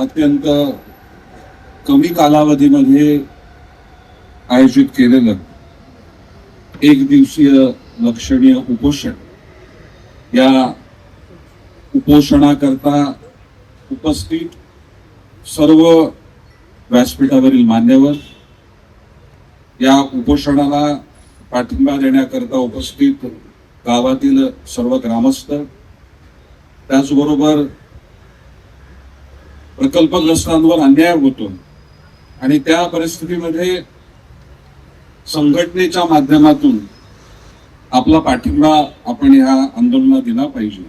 अत्यंत कमी कालावधीमध्ये आयोजित केलेलं एक दिवसीय लक्षणीय उपोषण. या उपोषणाकरता उपस्थित सर्व व्यासपीठावरील मान्यवर या उपोषणाला पाठिंबा देण्याकरता उपस्थित गावातील सर्व ग्रामस्थ त्याचबरोबर प्रकल्पग्रस्तांवर अन्याय होतो. आणि त्या परिस्थितीमध्ये संघटनेच्या माध्यमातून आपला पाठिंबा आपण ह्या आंदोलनात दिला पाहिजे.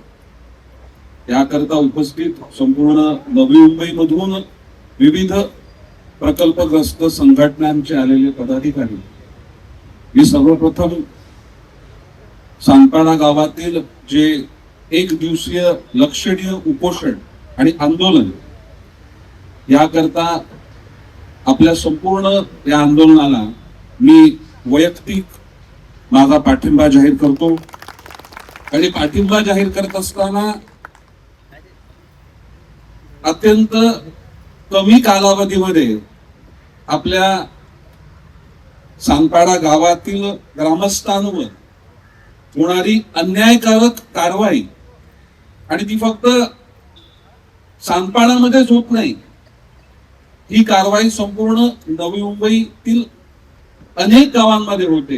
याकरता उपस्थित संपूर्ण नवी मुंबईमधून विविध प्रकल्पग्रस्त संघटनांचे आलेले पदाधिकारी. मी सर्वप्रथम सांगपाडा गावातील जे एक दिवसीय लक्षणीय उपोषण आणि आंदोलन याकरता आपल्या संपूर्ण या आंदोलनाला मी वैयक्तिक माझा पाठिंबा जाहीर करतो. आणि पाठिंबा जाहीर करत असताना अत्यंत कमी कालावधीमध्ये आपल्या सांगपाडा गावातील ग्रामस्थांवर होणारी अन्यायकारक कारवाई आणि ती फक्त सांगपाडामध्येच होत नाही ही कारवाई संपूर्ण नवी मुंबईतील अनेक गावांमध्ये होते.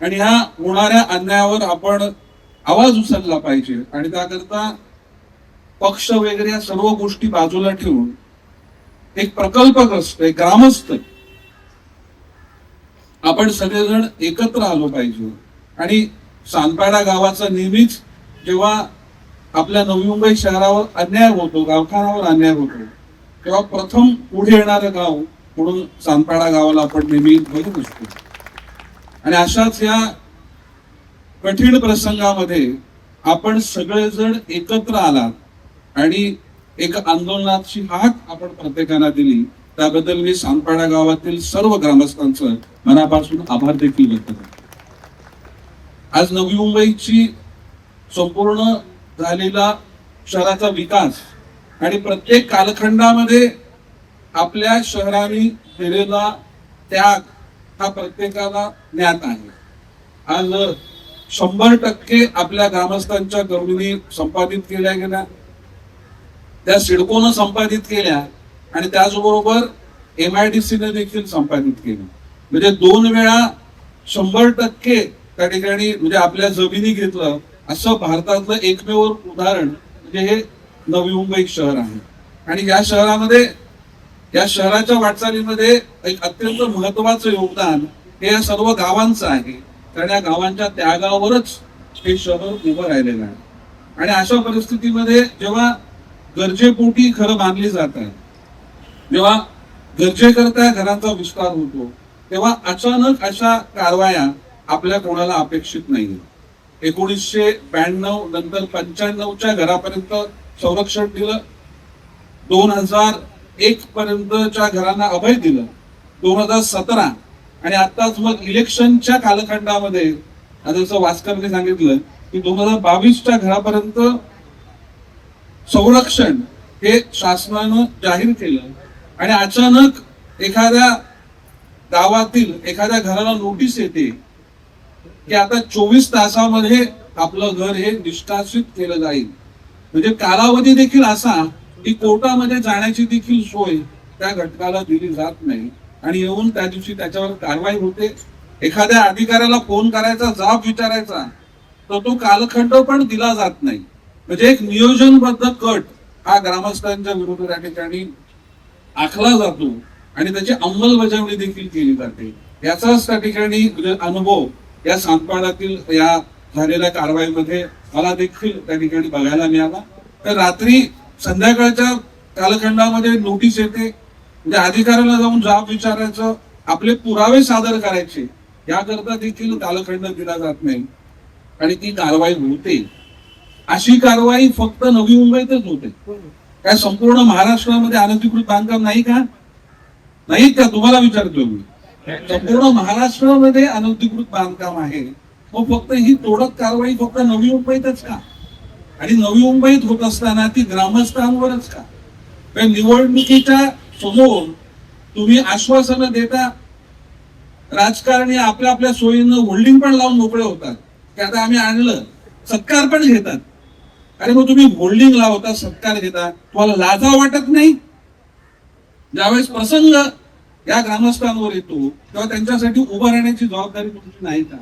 आणि ह्या होणाऱ्या अन्यायावर आपण आवाज उचलला पाहिजे. आणि त्याकरता पक्ष वगैरे या सर्व गोष्टी बाजूला ठेवून एक प्रकल्पग्रस्त एक ग्रामस्थ आपण सगळेजण एकत्र आलो पाहिजे. आणि सानपाडा गावाचा नेहमीच जेव्हा आपल्या नवी मुंबई शहरावर अन्याय होतो गावखानावर अन्याय होतो तेव्हा प्रथम पुढे येणारं गाव म्हणून चांदपाडा गावाला आपण नेहमी बघत असतो आणि अशाच या कठीण प्रसंगामध्ये आपण सगळेजण एकत्र आलात आणि एक आंदोलनाची हाक आपण प्रत्येकाला दिली त्याबद्दल मी सानपाडा गावातील सर्व ग्रामस्थांचं मनापासून आभार देखील व्यक्त करतो. आज नवी मुंबईची संपूर्ण झालेला शहराचा विकास आणि प्रत्येक कालखंडामध्ये आपल्या शहराने केलेला त्याग हा प्रत्येकाला ज्ञात आहे. आज शंभर टक्के आपल्या ग्रामस्थांच्या करुणी संपादित केल्या गेल्या. त्या सिडकोनं संपादित केल्या आणि त्याचबरोबर एम आय डी सीने देखील संपादित केलं. म्हणजे दोन वेळा शंभर टक्के त्या ठिकाणी म्हणजे आपल्या जमिनी घेतलं असं भारतातलं एकमेव उदाहरण म्हणजे हे नवी मुंबई शहर आहे. आणि या शहरामध्ये या शहराच्या वाटचालीमध्ये एक अत्यंत महत्वाचं योगदान हे या सर्व गावांचं आहे. कारण या गावांच्या त्यागावरच हे शहर उभं राहिलेलं आहे. आणि अशा परिस्थितीमध्ये जेव्हा गरजेपोटी घरं बांधली जात आहे जेव्हा गरजेकरता घरांचा विस्तार होतो तेव्हा अचानक अशा कारवाया आपल्या कोणाला अपेक्षित नाही एकोणीसशे ब्याण्णव नंतर पंच्याण्णवच्या घरापर्यंत संरक्षण दिलं दोन हजार एक पर्यंतच्या घरांना अभय दिलं. दोन हजार सतरा आणि आताच मग इलेक्शनच्या कालखंडामध्ये आता जसं वास्करने सांगितलं की दोन हजार बावीसच्या घरापर्यंत संरक्षण हे शासनानं जाहीर केलं. आणि अचानक एखाद्या गावातील एखाद्या घराला नोटीस येते की आता चोवीस तासामध्ये आपलं घर हे निष्कासित केलं जाईल. म्हणजे कालावधी देखील असा की कोर्टामध्ये जाण्याची देखील सोय त्या घटकाला दिली जात नाही. आणि येऊन त्या दिवशी त्याच्यावर कारवाई होते. एखाद्या अधिकाऱ्याला फोन करायचा जाब विचारायचा तर तो कालखंड पण दिला जात नाही. म्हणजे एक नियोजनबद्ध कट हा ग्रामस्थांच्या विरुद्ध त्या ठिकाणी आखला जातो. आणि त्याची अंमलबजावणी देखील केली जाते. याचाच त्या ठिकाणी म्हणजे अनुभव या सांगपाडातील या झालेल्या कारवाईमध्ये मला देखील त्या ठिकाणी बघायला मिळाला. तर रात्री संध्याकाळच्या कालखंडामध्ये नोटीस येते. म्हणजे अधिकाऱ्याला जाऊन जाब विचारायचं आपले पुरावे सादर करायचे याकरता देखील कालखंड दिला जात नाही. आणि ती कारवाई होते. अशी कारवाई फक्त नवी मुंबईतच होते. काय संपूर्ण महाराष्ट्रामध्ये अनधिकृत बांधकाम नाही का? नाही का? तुम्हाला विचारतो मी. संपूर्ण महाराष्ट्रामध्ये अनधिकृत बांधकाम आहे. मग फक्त ही तोडक कारवाई फक्त नवी मुंबईतच का? आणि नवी मुंबईत होत असताना ती ग्रामस्थांवरच का? निवडणुकीच्या समोर तुम्ही आश्वासनं देता राजकारणी आपल्या आपल्या सोयीनं होल्डिंग पण लावून मोकळे होतात. ते आता आम्ही आणलं सत्कार पण घेतात. अरे मग तुम्ही होल्डिंग लावता सत्कार घेता तुम्हाला लाजा वाटत नाही? ज्यावेळेस प्रसंग या ग्रामस्थांवर येतो तेव्हा त्यांच्यासाठी उभं राहण्याची जबाबदारी तुमची नाही का?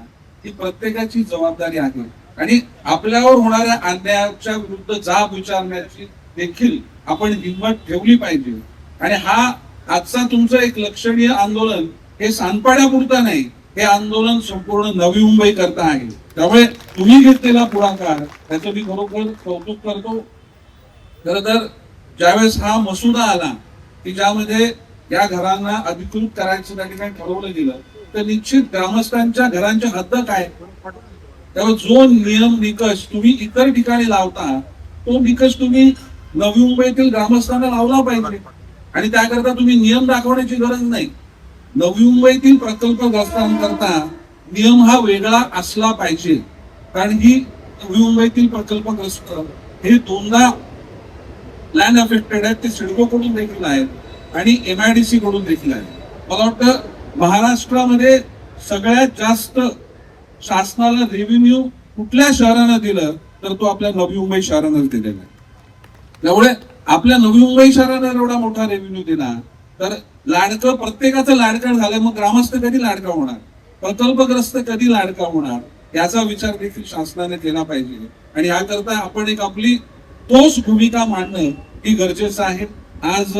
ही प्रत्येकाची जबाबदारी आहे. आणि आपल्यावर होणाऱ्या अन्यायाच्या विरुद्ध जाब विचारण्याची देखील आपण हिंमत ठेवली पाहिजे. आणि हा आजचा तुमचं एक लक्षणीय आंदोलन हे सांडपाण्यापुरता नाही हे आंदोलन संपूर्ण नवी मुंबई करता आहे. त्यामुळे तुम्ही घेतलेला पुढाकार त्याचं मी खरोखर कौतुक करतो. खर तर ज्यावेळेस हा मसुदा आला की ज्यामध्ये या घरांना अधिकृत करायचं त्या ठिकाणी ठरवलं गेलं तर निश्चित ग्रामस्थांच्या घरांच्या हद्द काय? त्यामुळे जो नियम निकष तुम्ही इतर ठिकाणी लावता तो निकष तुम्ही नवी मुंबईतील ग्रामस्थांना लावला पाहिजे. आणि त्याकरता तुम्ही नियम दाखवण्याची गरज नाही. नवी मुंबईतील प्रकल्पग्रस्तांकरता नियम हा वेगळा असला पाहिजे. कारण ही नवी मुंबईतील प्रकल्पग्रस्त हे दोनदा लँड अफेक्टेड आहेत ते सिडको कडून देखील आहेत आणि एमआयडीसी कडून देखील आहेत. मला वाटतं महाराष्ट्रामध्ये सगळ्यात जास्त शासनाला रेव्हेन्यू कुठल्या शहरानं दिलं तर तो आपल्या नवी मुंबई शहरानं दिलेला आहे. त्यामुळे आपल्या नवी मुंबई शहरानं एवढा मोठा रेव्हेन्यू दिला तर लाडकं प्रत्येकाचं लाडकं झालं मग ग्रामस्थ कधी लाडका होणार? प्रकल्पग्रस्त कधी लाडका होणार? याचा विचार देखील शासनाने केला पाहिजे. आणि याकरता आपण एक आपली तोच भूमिका मांडणं ही गरजेचं आहे. आज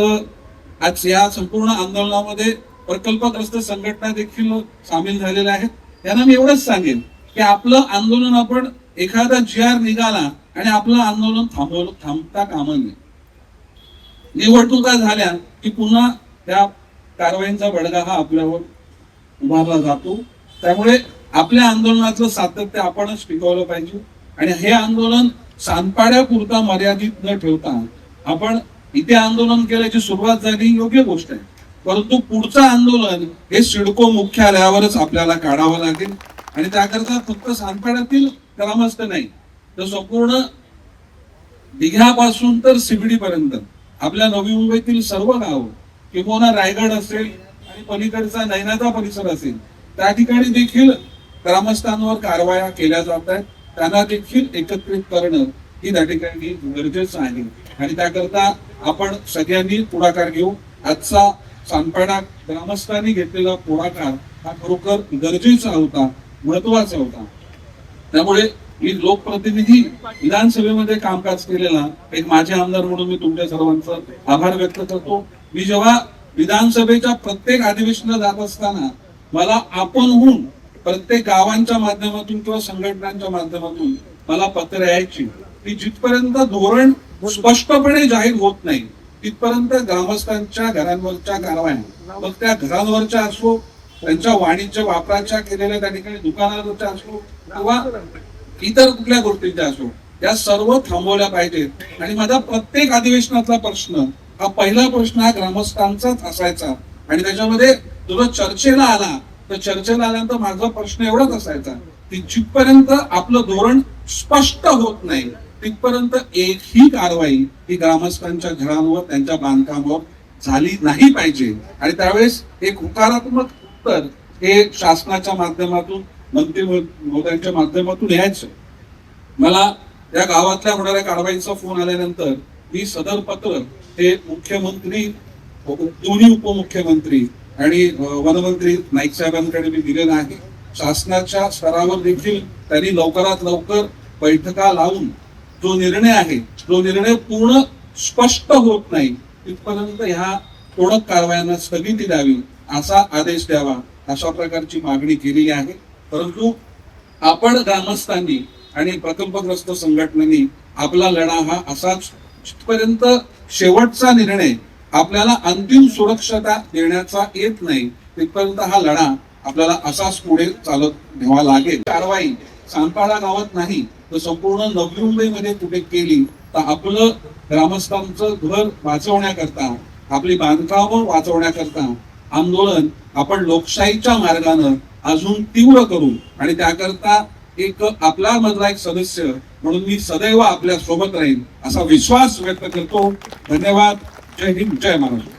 आज या संपूर्ण आंदोलनामध्ये प्रकल्पग्रस्त संघटना देखील सामील झालेल्या आहेत. त्यांना मी एवढंच सांगेन की आपलं आंदोलन आपण एखादा जी आर निघाला आणि आपलं आंदोलन थांबवलं थांबता कामा नये निवडणुका झाल्या की पुन्हा त्या कारवाईंचा बडगा हा आपल्यावर उभारला जातो. त्यामुळे आपल्या आंदोलनाचं सातत्य आपणच टिकवलं पाहिजे आणि हे आंदोलन सांडपाड्यापुरता मर्यादित न ठेवता आपण इथे आंदोलन केल्याची सुरुवात झाली योग्य गोष्ट आहे. परंतु पुढचं आंदोलन हे सिडको मुख्यालयावरच आपल्याला काढावं लागेल. आणि त्याकरता फक्त सांदपाड्यातील ग्रामस्थ नाही तर संपूर्ण दिघ्यापासून तर सिबडीपर्यंत आपल्या नवी मुंबईतील सर्व गावं किंवा रायगड असेल आणि पलीकडचा नैनाचा परिसर असेल त्या ठिकाणी देखील ग्रामस्थांवर कारवाया केल्या जात आहेत. त्यांना देखील एकत्रित करणं ही त्या ठिकाणी गरजेचं आहे. आणि त्याकरता आपण सगळ्यांनी पुढाकार घेऊ. आजचा सांगपाडा ग्रामस्थांनी घेतलेला पुढाकार हा खरोखर गरजेचा होता महत्त्वाचा होता. त्यामुळे मी लोकप्रतिनिधी विधानसभेमध्ये कामकाज केलेला एक माझे आमदार म्हणून मी तुमच्या सर्वांचा आभार व्यक्त करतो. मी जेव्हा विधानसभेच्या प्रत्येक अधिवेशनाला जात असताना मला आपणहून प्रत्येक गावांच्या माध्यमातून किंवा संघटनांच्या माध्यमातून मला पत्र यायची. की जिथपर्यंत धोरण स्पष्टपणे जाहीर होत नाही तिथपर्यंत ग्रामस्थांच्या घरांवरच्या कारवाया मग त्या घरांवरच्या असो त्यांच्या वाणिज्य वापराच्या केलेल्या त्या ठिकाणी दुकानावरच्या असो किंवा इतर कुठल्या गोष्टींच्या असो या सर्व थांबवल्या पाहिजेत. आणि माझा प्रत्येक अधिवेशनातला प्रश्न हा पहिला प्रश्न हा ग्रामस्थांचाच असायचा. आणि त्याच्यामध्ये जो चर्चेला आला तर चर्चेला आल्यानंतर माझा प्रश्न एवढाच असायचा की जिथपर्यंत आपलं धोरण स्पष्ट होत नाही तिथपर्यंत एकही कारवाई ही ग्रामस्थांच्या घरांवर त्यांच्या बांधकामावर झाली नाही पाहिजे. आणि त्यावेळेस एक होकारात्मक उत्तर हे शासनाच्या माध्यमातून मंत्री महोदयांच्या माध्यमातून यायचं. मला या गावातल्या होणाऱ्या कारवाईचा फोन आल्यानंतर मी सदर पत्र हे मुख्यमंत्री दोन्ही उपमुख्यमंत्री आणि वनमंत्री नाईक साहेबांकडे मी दिलेलं आहे. शासनाच्या स्तरावर देखील त्यांनी लवकरात लवकर बैठका लावून जो निर्णय आहे जो निर्णय पूर्ण स्पष्ट होत नाही तिथपर्यंत ह्या कडक कारवायांना स्थगिती द्यावी असा आदेश द्यावा अशा प्रकारची मागणी केलेली आहे. परंतु आपण ग्रामस्थांनी आणि प्रकल्पग्रस्त संघटनांनी आपला लढा हा असाच जिथपर्यंत शेवटचा निर्णय आपल्याला अंतिम सुरक्षता देण्याचा येत नाही तिथपर्यंत हा लढा आपल्याला असाच पुढे चालत घ्यावा लागेल. कारवाई सांगपाडा गावात नाही तर संपूर्ण नवी मुंबईमध्ये कुठे केली तर आपलं ग्रामस्थांचं घर वाचवण्याकरता आपली बांधकामं वाचवण्याकरता आंदोलन आपण लोकशाहीच्या मार्गानं अजून तीव्र करू. आणि त्याकरता एक आपला मधला एक सदस्य म्हणून मी सदैव आपल्यासोबत राहील असा विश्वास व्यक्त करतो. धन्यवाद. जय हिंद. जय महाराष्ट्र.